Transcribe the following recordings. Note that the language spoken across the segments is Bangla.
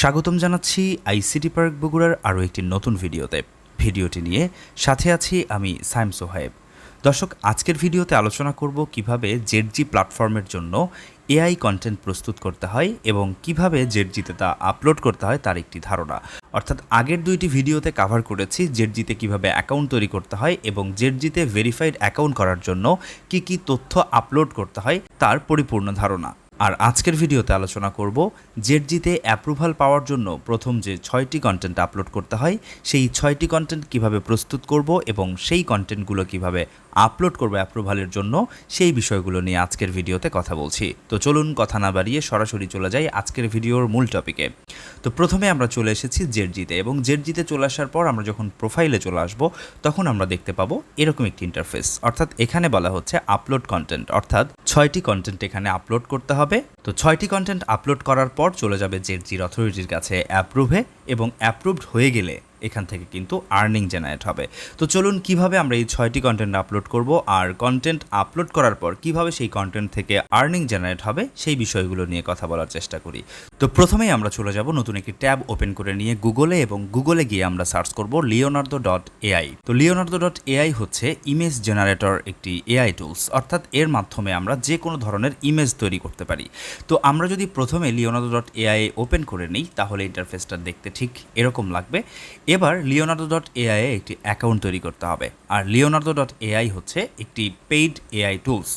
স্বাগতম জানাচ্ছি আইসিটি পার্ক বগুড়ার আরও একটি নতুন ভিডিওতে। ভিডিওটি নিয়ে সাথে আছি আমি সাইম সোহাইব দর্শক, আজকের ভিডিওতে আলোচনা করব কীভাবে জেডজি প্ল্যাটফর্মের জন্য এআই কন্টেন্ট প্রস্তুত করতে হয় এবং কীভাবে জেডজিতে তা আপলোড করতে হয় তার একটি ধারণা। অর্থাৎ আগের দুইটি ভিডিওতে কাভার করেছি জেডজিতে কীভাবে অ্যাকাউন্ট তৈরি করতে হয় এবং জেডজিতে ভেরিফাইড অ্যাকাউন্ট করার জন্য কি কি তথ্য আপলোড করতে হয় তার পরিপূর্ণ ধারণা। আর আজকের ভিডিওতে আলোচনা করব জেডজিতে অ্যাপ্রুভাল পাওয়ার জন্য প্রথম যে ছয়টি কন্টেন্ট আপলোড করতে হয়, সেই ছয়টি কন্টেন্ট কীভাবে প্রস্তুত করব এবং সেই কন্টেন্টগুলো কীভাবে আপলোড করব অ্যাপ্রুভালের জন্য, সেই বিষয়গুলো নিয়ে আজকের ভিডিওতে কথা বলছি। তো চলুন কথা না বাড়িয়ে সরাসরি চলে যাই আজকের ভিডিওর মূল টপিকে তো প্রথমে আমরা চলে এসেছি জেডজিতে এবং জেডজিতে চলে আসার পর আমরা যখন প্রোফাইলে চলে আসব, তখন আমরা দেখতে পাবো এরকম একটি ইন্টারফেস অর্থাৎ এখানে বলা হচ্ছে আপলোড কন্টেন্ট অর্থাৎ ছয়টি কন্টেন্ট এখানে আপলোড করতে হবে। তো ছয়টি কন্টেন্ট আপলোড করার পর চলে যাবে জেডজির অথরিটির কাছে অ্যাপ্রুভে এবং অ্যাপ্রুভড হয়ে গেলে। এখান থেকে কিন্তু আর্নিং জেনারেট হবে। তো চলুন কীভাবে আমরা এই ছয়টি কন্টেন্ট আপলোড করব আর কন্টেন্ট আপলোড করার পর কীভাবে সেই কন্টেন্ট থেকে আর্নিং জেনারেট হবে সেই বিষয়গুলো নিয়ে কথা বলার চেষ্টা করি। তো প্রথমেই আমরা চলে যাব নতুন একটি ট্যাব ওপেন করে নিয়ে গুগলে এবং গুগলে গিয়ে আমরা সার্চ করব লিওনার্দো ডট এআই তো লিওনার্দো ডট এআই হচ্ছে ইমেজ জেনারেটর একটি এআই টুলস অর্থাৎ এর মাধ্যমে আমরা যে কোনো ধরনের ইমেজ তৈরি করতে পারি। তো আমরা যদি প্রথমে লিওনার্দো ডট এআই ওপেন করে নিই, তাহলে ইন্টারফেসটা দেখতে ঠিক এরকম লাগবে। এবার লিওনার্দো ডট এআই এ একটি অ্যাকাউন্ট তৈরি করতে হবে। আর লিওনার্দো ডট এআই হচ্ছে একটি পেইড এআই টুলস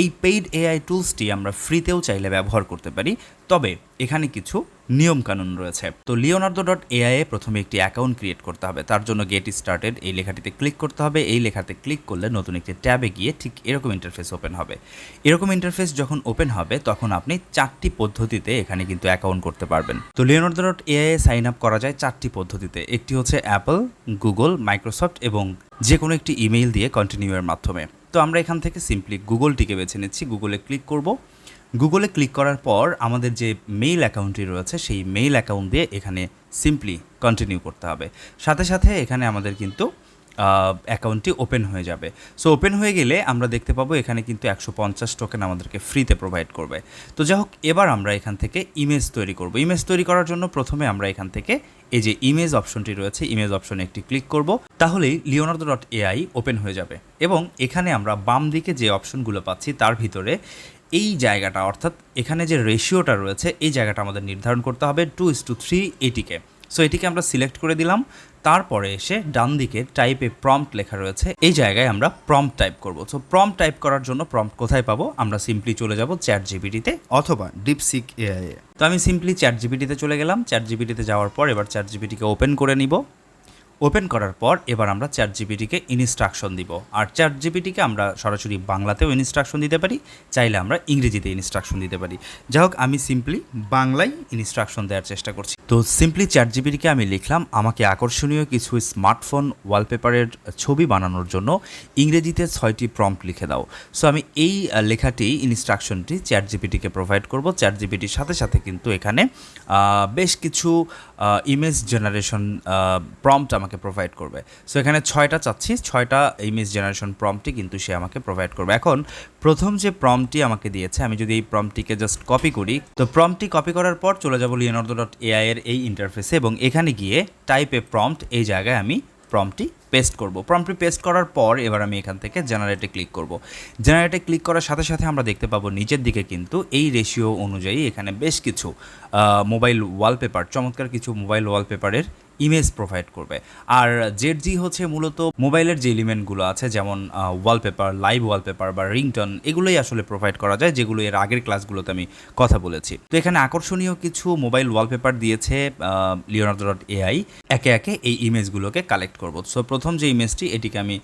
এই পেইড এআই টুলসটি আমরা ফ্রিতেও চাইলে ব্যবহার করতে পারি। তবে এখানে কিছু নিয়মকানুন রয়েছে। তো লিওনার্দো ডট এআই প্রথমে একটি অ্যাকাউন্ট ক্রিয়েট করতে হবে। তার জন্য গেট স্টার্টেড এই লেখাটিতে ক্লিক করতে হবে। এই লেখাতে ক্লিক করলে নতুন একটি ট্যাবে গিয়ে ঠিক এরকম ইন্টারফেস ওপেন হবে। এরকম ইন্টারফেস যখন ওপেন হবে, তখন আপনি চারটি পদ্ধতিতে এখানে কিন্তু অ্যাকাউন্ট করতে পারবেন। তো Leonardo dot AI sign up করা যায় চারটি পদ্ধতিতে। একটি হচ্ছে অ্যাপল গুগল মাইক্রোসফট এবং যে কোনো একটি ইমেইল দিয়ে কন্টিনিউয়ের মাধ্যমে। তো আমরা এখান থেকে সিম্পলি গুগলটিকে বেছে নিচ্ছি। গুগলে ক্লিক করব। গুগলে ক্লিক করার পর আমাদের যে মেইল অ্যাকাউন্টটি রয়েছে, সেই মেইল অ্যাকাউন্ট দিয়ে এখানে সিম্পলি কন্টিনিউ করতে হবে। সাথে সাথে এখানে আমাদের কিন্তু অ্যাকাউন্টটি ওপেন হয়ে যাবে। সো ওপেন হয়ে গেলে আমরা দেখতে পাবো এখানে কিন্তু একশো পঞ্চাশ টোকেন আমাদেরকে ফ্রিতে প্রোভাইড করবে। তো যাই হোক, এবার আমরা এখান থেকে ইমেজ তৈরি করব। ইমেজ তৈরি করার জন্য প্রথমে আমরা এখান থেকে এই যে ইমেজ অপশনটি রয়েছে ইমেজ অপশনে একটি ক্লিক করব। তাহলেই লিওনার্দো ডট এআই ওপেন হয়ে যাবে। এবং এখানে আমরা বাম দিকে যে অপশনগুলো পাচ্ছি, তার ভিতরে এই জায়গাটা, অর্থাৎ এখানে যে রেশিওটা রয়েছে, এই জায়গাটা আমাদের নির্ধারণ করতে হবে টু ইস টু থ্রি এটিকে সো এটিকে আমরা সিলেক্ট করে দিলাম, তারপরে এসে ডান দিকে টাইপে প্রম্পট লেখা রয়েছে, এই জায়গায় আমরা প্রম্পট টাইপ করব। সো প্রম্পট টাইপ করার জন্য প্রম্পট কোথায় পাবো? আমরা সিম্পলি চলে যাব চ্যাট জিবিটিতে অথবা ডিপসিক এআই তো আমি সিম্পলি চ্যাট জিবিটিতে চলে গেলাম চ্যাট জিবিটিতে যাওয়ার পর এবার চ্যাট জিবিটিকে ওপেন করে নিব। ওপেন করার পর এবার আমরা চ্যাট জিপিটিকে ইনস্ট্রাকশন দিব। আর চ্যাট জিপিটিকে আমরা সরাসরি বাংলাতেও ইনস্ট্রাকশন দিতে পারি, চাইলে আমরা ইংরেজিতে ইনস্ট্রাকশন দিতে পারি। যাই হোক, আমি সিম্পলি বাংলায় ইনস্ট্রাকশন দেওয়ার চেষ্টা করছি। তো সিম্পলি চ্যাট জিপিটিকে আমি লিখলাম, আমাকে আকর্ষণীয় কিছু স্মার্টফোন, ওয়ালপেপারের ছবি বানানোর জন্য ইংরেজিতে ছয়টি প্রম্পট লিখে দাও। সো আমি এই লেখাটি, ইনস্ট্রাকশনটি চ্যাট জিপিটিকে প্রোভাইড করব। চ্যাট জিপিটির সাথে সাথে কিন্তু এখানে বেশ কিছু ইমেজ জেনারেশন প্রম্পট আমাকে প্রোভাইড করবে। সো এখানে ছয়টা চাচ্ছি, ছয়টা ইমেজ জেনারেশন প্রম্পটই কিন্তু সে আমাকে প্রোভাইড করবে। এখন, প্রথম যে প্রম্পটটি আমাকে দিয়েছে, আমি যদি এই প্রম্পটিকে জাস্ট কপি করি, তো প্রম্পটি কপি করার পর চলে যাব লিওনার্দো ডট এআই এর এই ইন্টারফেসে এবং এখানে গিয়ে টাইপ এ প্রম্পট এই জায়গায় আমি প্রম্পটটি পেস্ট করব। প্রম্পটি পেস্ট করার পর এবার আমি এখান থেকে জেনারেটে ক্লিক করব। জেনারেটে ক্লিক করার সাথে সাথে আমরা দেখতে পাবো নিচের দিকে কিন্তু এই রেশিও অনুযায়ী এখানে বেশ কিছু মোবাইল ওয়ালপেপার, চমৎকার কিছু মোবাইল ওয়ালপেপারের ইমেজ প্রোভাইড করবে। আর জেড জি হচ্ছে মূলত মোবাইলের যে এলিমেন্টগুলো আছে, যেমন ওয়ালপেপার লাইভ ওয়ালপেপার বা রিংটন এগুলোই আসলে প্রোভাইড করা যায়, যেগুলো এর আগের ক্লাসগুলোতে আমি কথা বলেছি। তো এখানে আকর্ষণীয় কিছু মোবাইল ওয়ালপেপার দিয়েছে লিওনার্দো ডট এআই একে একে এই ইমেজগুলোকে কালেক্ট করব। সো প্রথম যে ইমেজটি এটিকে আমি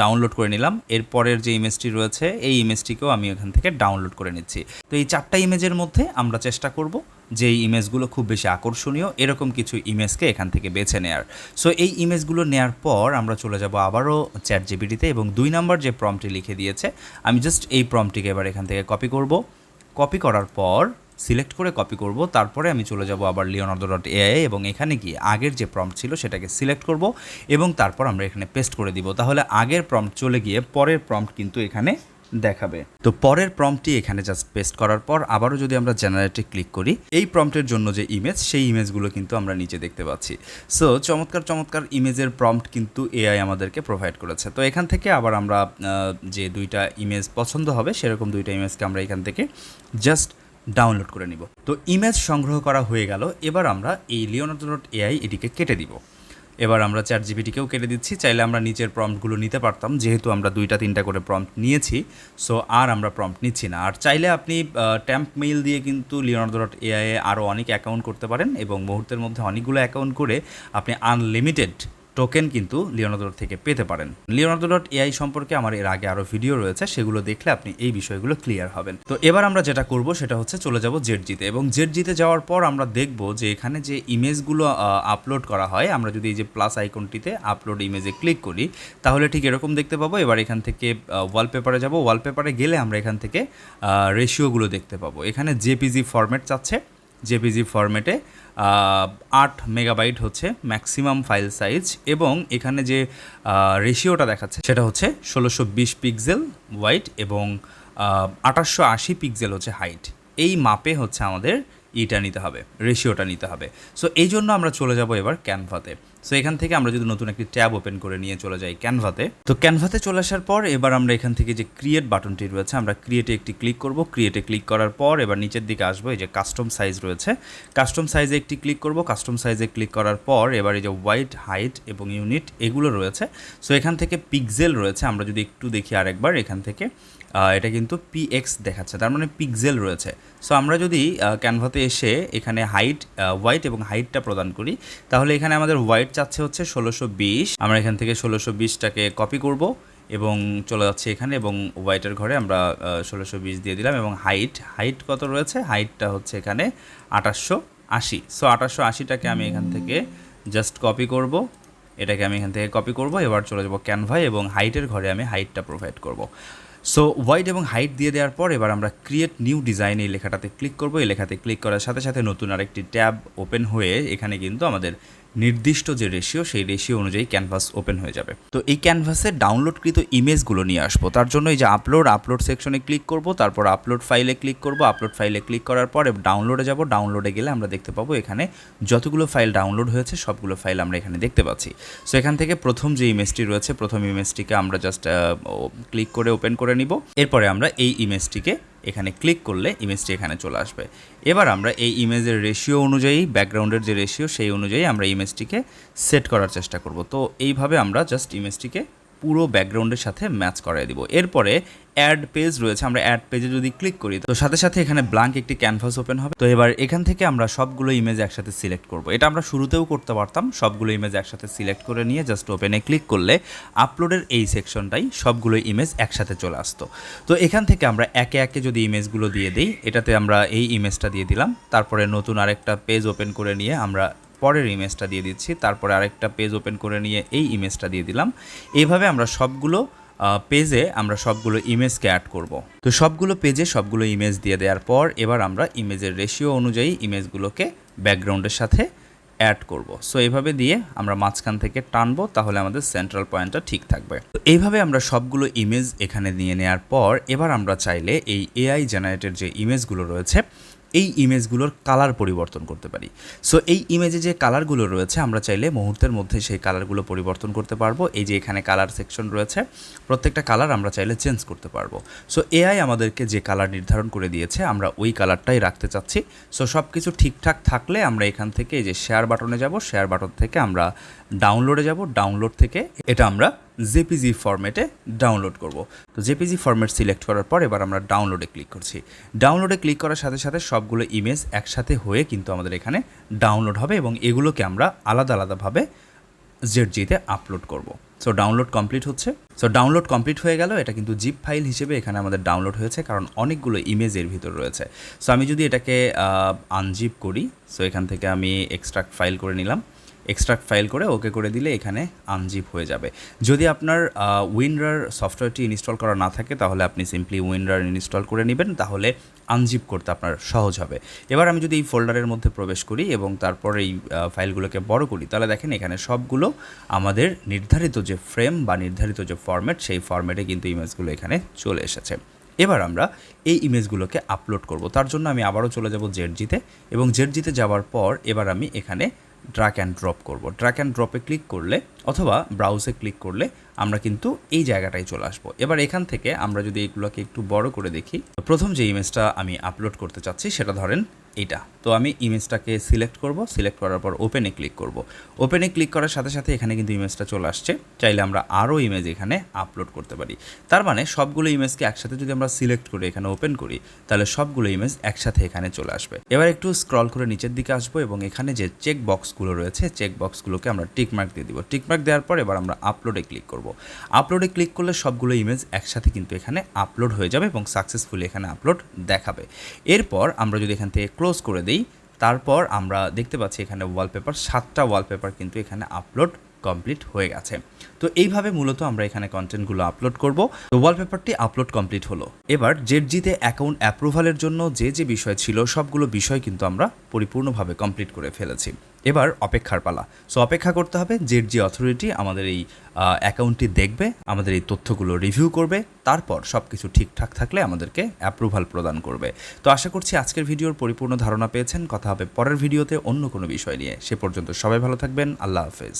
ডাউনলোড করে নিলাম। এরপরের যে ইমেজটি রয়েছে, এই ইমেজটিকেও আমি এখান থেকে ডাউনলোড করে নিচ্ছি। তো এই চারটা ইমেজের মধ্যে আমরা চেষ্টা করব যে ইমেজগুলো খুব বেশি আকর্ষণীয়, এরকম কিছু ইমেজকে এখান থেকে বেছে নেয়ার। সো এই ইমেজগুলো নেয়ার পর আমরা চলে যাব আবারও চ্যাট জিবিটিতে এবং দুই নম্বর যে প্রমটি লিখে দিয়েছে, আমি জাস্ট এই প্রমটিকে এবার এখান থেকে কপি করব। কপি করার পর সিলেক্ট করে কপি করব, তারপরে আমি চলে যাব আবার লিওনার্দো ডট এআই এবং এখানে গিয়ে আগের যে প্রম্পট ছিল সেটাকে সিলেক্ট করব এবং তারপর আমরা এখানে পেস্ট করে দিব। তাহলে আগের প্রম্পট চলে গিয়ে পরের প্রম্পট কিন্তু এখানে দেখাবে। তো পরের প্রম্পটটি এখানে জাস্ট পেস্ট করার পর আবারও যদি আমরা জেনারেটে ক্লিক করি, এই প্রম্পটের জন্য যে ইমেজ সেই ইমেজগুলো কিন্তু আমরা নিচে দেখতে পাচ্ছি। সো চমৎকার চমৎকার ইমেজের প্রম্পট কিন্তু এআই আমাদেরকে প্রোভাইড করেছে। তো এখান থেকে আবার আমরা যে দুইটা ইমেজ পছন্দ হবে, সেরকম দুইটা ইমেজকে আমরা এখান থেকে জাস্ট ডাউনলোড করে নিব। তো ইমেজ সংগ্রহ করা হয়ে গেল। এবার আমরা এই লিওনার্দো ডট এআই এটিকে কেটে দিব। এবার আমরা চ্যাট জিপিটিকেও কেটে দিচ্ছি। চাইলে আমরা নিচের প্রম্পটগুলো নিতে পারতাম, যেহেতু আমরা দুইটা, তিনটা করে প্রম্পট নিয়েছি সো আর আমরা প্রম্পট নিচ্ছি না। আর চাইলে আপনি ট্যাম্প মেইল দিয়ে কিন্তু লিওনার্দো ডট এআই আরও অনেক অ্যাকাউন্ট করতে পারেন এবং মুহূর্তের মধ্যে অনেকগুলো অ্যাকাউন্ট করে আপনি আনলিমিটেড টোকেন কিন্তু লিওনার্দো থেকে পেতে পারেন। লিওনার্দো ডট এআই সম্পর্কে আমার এর আগে আরও ভিডিও রয়েছে, সেগুলো দেখলে আপনি এই বিষয়গুলো ক্লিয়ার হবেন। তো এবার আমরা যেটা করব সেটা হচ্ছে চলে যাব জেড জিতে এবং জেড জিতে যাওয়ার পর আমরা দেখব যে এখানে যে ইমেজগুলো আপলোড করা হয়, আমরা যদি এই যে প্লাস আইকনটিতে আপলোড ইমেজে ক্লিক করি, তাহলে ঠিক এরকম দেখতে পাবো। এবার এখান থেকে ওয়ালপেপারে যাব ওয়ালপেপারে গেলে আমরা এখান থেকে রেশিওগুলো দেখতে পাবো। এখানে জেপিজি ফরম্যাট চাচ্ছে। জেপিজি ফরম্যাটে আট মেগাবাইট হচ্ছে ম্যাক্সিমাম ফাইল সাইজ এবং এখানে যে রেশিওটা দেখাচ্ছে সেটা হচ্ছে ষোলোশো বিশ পিক্সেল ওয়াইট এবং আঠাশশো আশি পিক্সেল হচ্ছে হাইট এই মাপে হচ্ছে আমাদের ইটা নিতে হবে রেশিওটা নিতে হবে। সো এই জন্য আমরা চলে যাব এবার ক্যানভাতে সো এখান থেকে আমরা যদি নতুন একটি ট্যাব ওপেন করে নিয়ে চলে যাই ক্যানভাতে তো ক্যানভাতে চলে আসার পর এবার আমরা এখান থেকে যে ক্রিয়েট বাটনটি রয়েছে, আমরা ক্রিয়েটে একটি ক্লিক করব। ক্রিয়েটে ক্লিক করার পর এবার নিচের দিকে আসব, এই যে কাস্টম সাইজ রয়েছে। কাস্টম সাইজে একটি ক্লিক করব। কাস্টম সাইজে ক্লিক করার পর এবার এই যে হোয়াইট হাইট এবং ইউনিট এগুলো রয়েছে। সো এখান থেকে পিক্সেল রয়েছে। আমরা যদি একটু দেখি আরেকবার, এখান থেকে এটা কিন্তু পিএক্স দেখাচ্ছে, তার মানে পিক্সেল রয়েছে। সো আমরা যদি ক্যানভাতে এসে এখানে হাইট হোয়াইট এবং হাইটটা প্রদান করি, তাহলে এখানে আমাদের হোয়াইট চাচ্ছে হচ্ছে ষোলোশো বিশ। আমরা এখান থেকে ষোলোশো বিশটাকে কপি করব এবং চলে যাচ্ছে এখানে এবং হোয়াইটের ঘরে আমরা ষোলোশো বিশ দিয়ে দিলাম এবং হাইট হাইট কত রয়েছে? হাইটটা হচ্ছে এখানে আঠাশশো আশি। সো আঠাশশো আশিটাকে আমি এখান থেকে জাস্ট কপি করব। এটাকে আমি এখান থেকে কপি করব। এবার চলে যাব ক্যানভায় এবং হাইটের ঘরে আমি হাইটটা প্রোভাইড করব। সো ওয়াইড এবং হাইট দিয়ে দেওয়ার পর এবার আমরা ক্রিয়েট নিউ ডিজাইন এই লেখাটাতে ক্লিক করব। এই লেখাতে ক্লিক করার সাথে সাথে নতুন আরেকটি ট্যাব ওপেন হয়ে এখানে কিন্তু আমাদের নির্দিষ্ট যে রেশিও সেই রেশিও অনুযায়ী ক্যানভাস ওপেন হয়ে যাবে। তো এই ক্যানভাসে ডাউনলোডকৃত ইমেজগুলো নিয়ে আসব। তার জন্য এই যে আপলোড আপলোড সেকশনে ক্লিক করব, তারপর আপলোড ফাইলে ক্লিক করব। আপলোড ফাইলে ক্লিক করার পরে ডাউনলোডে যাব। ডাউনলোডে গেলে আমরা দেখতে পাবো এখানে যতগুলো ফাইল ডাউনলোড হয়েছে, সবগুলো ফাইল আমরা এখানে দেখতে পাচ্ছি। সো এখান থেকে প্রথম যে ইমেজটি রয়েছে, প্রথম ইমেজটিকে আমরা জাস্ট ক্লিক করে ওপেন করে নিব। এরপরে আমরা এই ইমেজটিকে এখানে ক্লিক করলে ইমেজটি এখানে চলে আসবে। এবার আমরা এই ইমেজের রেশিও অনুযায়ী ব্যাকগ্রাউন্ডের যে রেশিও সেই অনুযায়ী আমরা ইমেজটিকে সেট করার চেষ্টা করব। তো এইভাবে আমরা জাস্ট ইমেজটিকে পুরো ব্যাকগ্রাউন্ডের সাথে ম্যাচ করাই দিব। এরপরে অ্যাড পেজ রয়েছে, আমরা অ্যাড পেজে যদি ক্লিক করি, তো সাথে সাথে এখানে ব্ল্যাঙ্ক একটি ক্যানভাস ওপেন হবে। তো এবার এখান থেকে আমরা সবগুলো ইমেজ একসাথে সিলেক্ট করব। এটা আমরা শুরুতেও করতে পারতাম, সবগুলো ইমেজ একসাথে সিলেক্ট করে নিয়ে জাস্ট ওপেনে ক্লিক করলে আপলোডের এই সেকশনটাই সবগুলো ইমেজ একসাথে চলে আসতো। তো এখান থেকে আমরা একে একে যদি ইমেজগুলো দিয়ে দিই, এটাতে আমরা এই ইমেজটা দিয়ে দিলাম। তারপরে নতুন আরেকটা পেজ ওপেন করে নিয়ে আমরা পরের ইমেজটা দিয়ে দিচ্ছি, তারপরে আরেকটা পেজ ওপেন করে নিয়ে এই ইমেজটা দিয়ে দিলাম। এইভাবে আমরা সবগুলো পেজে আমরা সবগুলো ইমেজকে অ্যাড করব। তো সবগুলো পেজে সবগুলো ইমেজ দিয়ে দেওয়ার পর এবার আমরা ইমেজের রেশিও অনুযায়ী ইমেজগুলোকে ব্যাকগ্রাউন্ডের সাথে অ্যাড করব। সো এইভাবে দিয়ে আমরা মাঝখান থেকে টানবো, তাহলে আমাদের সেন্ট্রাল পয়েন্টটা ঠিক থাকবে। তো এইভাবে আমরা সবগুলো ইমেজ এখানে নিয়ে নেওয়ার পর এবার আমরা চাইলে এই এআই জেনারেটেড যে ইমেজগুলো রয়েছে এই ইমেজগুলোর কালার পরিবর্তন করতে পারি। সো এই ইমেজে যে কালারগুলো রয়েছে, আমরা চাইলে মুহূর্তের মধ্যে সেই কালারগুলো পরিবর্তন করতে পারব। এই যে এখানে কালার সেকশন রয়েছে, প্রত্যেকটা কালার আমরা চাইলে চেঞ্জ করতে পারব। সো এআই আমাদেরকে যে কালার নির্ধারণ করে দিয়েছে, আমরা ওই কালারটাই রাখতে চাচ্ছি। সো সব কিছু ঠিকঠাক থাকলে আমরা এখান থেকে এই যে শেয়ার বাটনে যাব শেয়ার বাটন থেকে আমরা ডাউনলোডে যাব, ডাউনলোড থেকে এটা আমরা জেপিজি ফরম্যাটে ডাউনলোড করব। তো জেপিজি ফরম্যাট সিলেক্ট করার পর এবার আমরা ডাউনলোডে ক্লিক করছি। ডাউনলোডে ক্লিক করার সাথে সাথে সবগুলো ইমেজ একসাথে হয়ে কিন্তু আমাদের এখানে ডাউনলোড হবে এবং এগুলোকে আমরা আলাদা আলাদাভাবে জেড জিতে আপলোড করব। সো ডাউনলোড কমপ্লিট হচ্ছে। সো ডাউনলোড কমপ্লিট হয়ে গেল। এটা কিন্তু জিপ ফাইল হিসেবে এখানে আমাদের ডাউনলোড হয়েছে কারণ অনেকগুলো ইমেজ এর ভিতর রয়েছে। সো আমি যদি এটাকে আনজিপ করি সো এখান থেকে আমি এক্সট্রাক্ট ফাইল করে নিলাম। এক্সট্রাক্ট ফাইল করে ওকে করে দিলে এখানে আনজিপ হয়ে যাবে। যদি আপনার উইনরার সফটওয়্যারটি ইনস্টল করা না থাকে, তাহলে আপনি সিম্পলি উইনরার ইনস্টল করে নেবেন, তাহলে আনজিপ করতে আপনার সহজ হবে। এবার আমি যদি এই ফোল্ডারের মধ্যে প্রবেশ করি এবং তারপর এই ফাইলগুলোকে বড় করি, তাহলে দেখেন এখানে সবগুলো আমাদের নির্ধারিত যে ফ্রেম বা নির্ধারিত যে ফরম্যাট সেই ফরম্যাটে কিন্তু ইমেজগুলো এখানে চলে এসেছে। এবার আমরা এই ইমেজগুলোকে আপলোড করব। তার জন্য আমি আবারও চলে যাব জেডজিতে এবং জেডজিতে যাওয়ার পর এবার আমি এখানে ড্রাক অ্যান্ড ড্রপ করব। ড্রাক অ্যান্ড ড্রপে ক্লিক করলে অথবা ব্রাউজে ক্লিক করলে আমরা কিন্তু এই জায়গাটায় চলে আসব। এবার এখান থেকে আমরা যদি এগুলোকে একটু বড় করে দেখি প্রথম যে ইমেজটা আমি আপলোড করতে চাচ্ছি সেটা ধরেন এটা। তো আমি ইমেজটাকে সিলেক্ট করব সিলেক্ট করার পর ওপেনে ক্লিক করব। ওপেনে ক্লিক করার সাথে সাথে এখানে কিন্তু ইমেজটা চলে আসছে। চাইলে আমরা আরও ইমেজ এখানে আপলোড করতে পারি। তার মানে সবগুলো ইমেজকে একসাথে যদি আমরা সিলেক্ট করে এখানে ওপেন করি, তাহলে সবগুলো ইমেজ একসাথে এখানে চলে আসবে। এবার একটু স্ক্রল করে নিচের দিকে আসব এবং এখানে যে চেক বক্সগুলো রয়েছে চেক বক্সগুলোকে আমরা টিক মার্ক দিয়ে দিব। টিক মার্ক দেওয়ার পর এবার আমরা আপলোডে ক্লিক করব। আপলোডে ক্লিক করলে সবগুলো ইমেজ একসাথে কিন্তু এখানে আপলোড হয়ে যাবে এবং সাকসেসফুলি এখানে আপলোড দেখাবে। এরপর আমরা যদি এখান থেকে ক্লোজ করে দিই। তারপর আমরা দেখতে পাচ্ছি এখানে ওয়ালপেপার সাতটা ওয়ালপেপার কিন্তু এখানে আপলোড কমপ্লিট হয়ে গেছে। তো এইভাবে মূলত আমরা এখানে কন্টেন্টগুলো আপলোড করব। তো ওয়ালপেপারটি আপলোড কমপ্লিট হলো। এবার জেডজিতে অ্যাকাউন্ট অ্যাপ্রুভালের জন্য যে যে বিষয় ছিল, সবগুলো বিষয় কিন্তু আমরা পরিপূর্ণভাবে কমপ্লিট করে ফেলেছি। এবার অপেক্ষার পালা। সো অপেক্ষা করতে হবে, জেডজি অথরিটি আমাদের এই অ্যাকাউন্টটি দেখবে, আমাদের এই তথ্যগুলো রিভিউ করবে, তারপর সব কিছু ঠিকঠাক থাকলে আমাদেরকে অ্যাপ্রুভাল প্রদান করবে। তো আশা করছি আজকের ভিডিওর পরিপূর্ণ ধারণা পেয়েছেন। কথা হবে পরের ভিডিওতে অন্য কোনো বিষয় নিয়ে। সে পর্যন্ত সবাই ভালো থাকবেন। আল্লাহ হাফেজ।